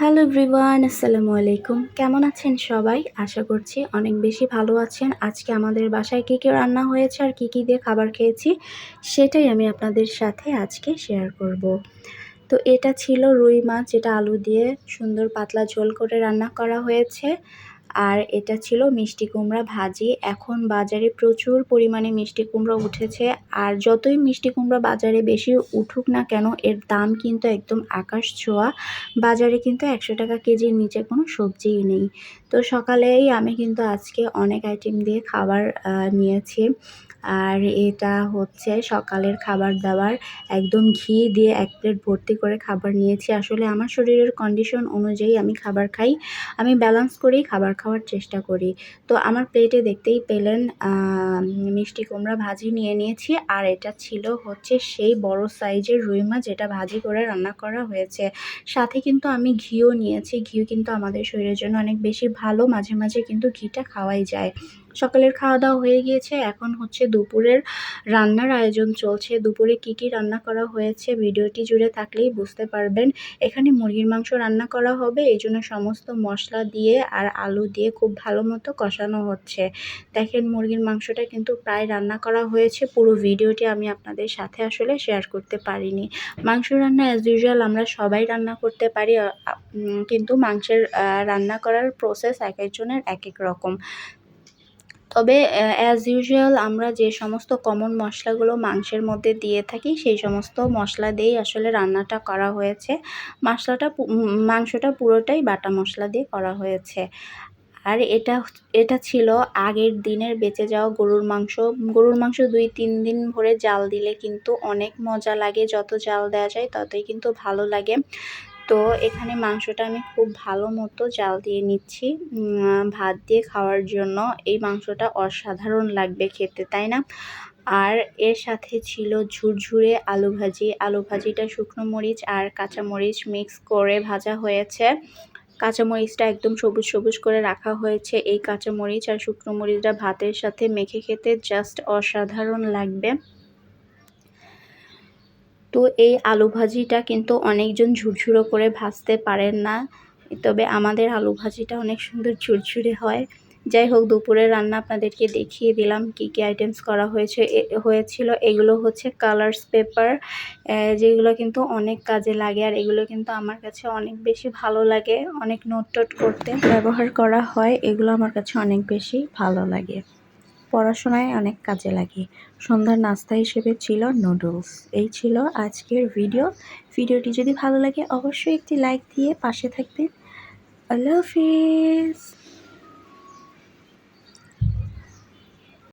Hello ব্রিওয়ান আসসালামু আলাইকুম। কেমন আছেন সবাই? আশা করছি অনেক বেশি ভালো আছেন। আজকে আমাদের বাসায় কী কী রান্না হয়েছে আর কী কী দিয়ে খাবার খেয়েছি, সেটাই আমি আপনাদের সাথে আজকে শেয়ার করব। তো এটা ছিল রুই মাছ, যেটা আলু দিয়ে সুন্দর পাতলা ঝোল করে রান্না করা হয়েছে। আর এটা ছিল মিষ্টি কুমড়া ভাজি। এখন বাজারে প্রচুর পরিমাণে মিষ্টি কুমড়া উঠেছে। আর যতই মিষ্টি কুমড়া বাজারে বেশি উঠুক না কেন, এর দাম কিন্তু একদম আকাশ ছোঁয়া। বাজারে কিন্তু একশো টাকা কেজির নিচে কোনো সবজিই নেই। তো সকালেই আমি কিন্তু আজকে অনেক আইটেম দিয়ে খাবার নিয়েছি। আর এটা হচ্ছে সকালের খাবার দাবার। একদম ঘি দিয়ে এক প্লেট ভর্তি করে খাবার নিয়েছি। আসলে আমার শরীরের কন্ডিশন অনুযায়ী আমি খাবার খাই। আমি ব্যালেন্স করেই খাবার খাওয়ার চেষ্টা করি। তো আমার প্লেটে দেখতেই পেলেন মিষ্টি কুমড়া ভাজি নিয়ে নিয়েছি। আর এটা ছিল হচ্ছে সেই বড় সাইজের রুই মাছ যেটা ভাজি করে রান্না করা হয়েছে। সাথে কিন্তু আমি ঘিও নিয়েছি। ঘিও কিন্তু আমাদের শরীরের জন্য অনেক বেশি ভালো। মাঝে মাঝে কিন্তু ঘিটা খাওয়াই যায়। সকালের খাওয়া দাওয়া হয়ে গিয়েছে। এখন হচ্ছে দুপুরের রান্নার আয়োজন চলছে। দুপুরে কি কি রান্না করা হয়েছে ভিডিওটি জুড়ে থাকলেই বুঝতে পারবেন। এখানে মুরগির মাংস রান্না করা হবে। এই জন্য সমস্ত মশলা দিয়ে আর আলু দিয়ে খুব ভালো মতো কষানো হচ্ছে। দেখেন মুরগির মাংসটা কিন্তু প্রায় রান্না করা হয়েছে। পুরো ভিডিওটি আমি আপনাদের সাথে আসলে শেয়ার করতে পারিনি। মাংস রান্না অ্যাজ ইউজুয়াল আমরা সবাই রান্না করতে পারি। কিন্তু মাংসের রান্না করার প্রসেস এক একজনের এক এক রকম। তবে অ্যাজ ইউজুয়াল আমরা যে সমস্ত কমন মশলাগুলো মাংসের মধ্যে দিয়ে থাকি, সেই সমস্ত মশলা দিয়েই আসলে রান্নাটা করা হয়েছে। মশলাটা মাংসটা পুরোটাই বাটা মশলা দিয়ে করা হয়েছে। আর এটা এটা ছিল আগের দিনের বেঁচে যাওয়া গরুর মাংস। গরুর মাংস দুই, তিন দিন ভরে জাল দিলে কিন্তু অনেক মজা লাগে, যত জাল দেওয়া যায় ততই কিন্তু ভালো লাগে। তো এখানে মাংসটা আমি খুব ভালো মতো জাল দিয়ে নিচ্ছি। ভাত দিয়ে খাওয়ার জন্য। এই মাংসটা অসাধারণ লাগবে খেতে, তাই না? আর এর সাথে ছিল ঝুরঝুরে আলু ভাজি। আলু ভাজিটা শুকনো মরিচ আর কাঁচা মরিচ মিক্স করে ভাজা হয়েছে। কাঁচামরিচটা একদম সবুজ সবুজ করে রাখা হয়েছে। এই কাঁচামরিচ আর শুকনো মরিচটা ভাতের সাথে মেখে খেতে জাস্ট অসাধারণ লাগবে। তো এই আলু ভাজিটা কিন্তু অনেকজন ঝুরঝুরো করে ভাজতে পারেন না। তবে আমাদের আলু ভাজিটা অনেক সুন্দর ঝুরঝুরে হয়। যাই হোক দুপুরে রান্না আপনাদেরকে দেখিয়ে দিলাম কি কি আইটেমস করা হয়েছে। হয়েছিল এগুলো হচ্ছে কালার্স পেপার যেগুলো কিন্তু অনেক কাজে লাগে আর এগুলো কিন্তু আমার কাছে অনেক বেশি ভালো লাগে। অনেক নোট টোট করতে ব্যবহার করা হয়, এগুলো আমার কাছে অনেক বেশি ভালো লাগে। পড়াশোনায় অনেক কাজে লাগে। সন্ধ্যার নাস্তা হিসেবে ছিল নুডলস এই ছিল আজকের ভিডিও ভিডিওটি যদি ভালো লাগে, অবশ্যই একটি লাইক দিয়ে পাশে থাকবেন। আল্লাহ হাফিজ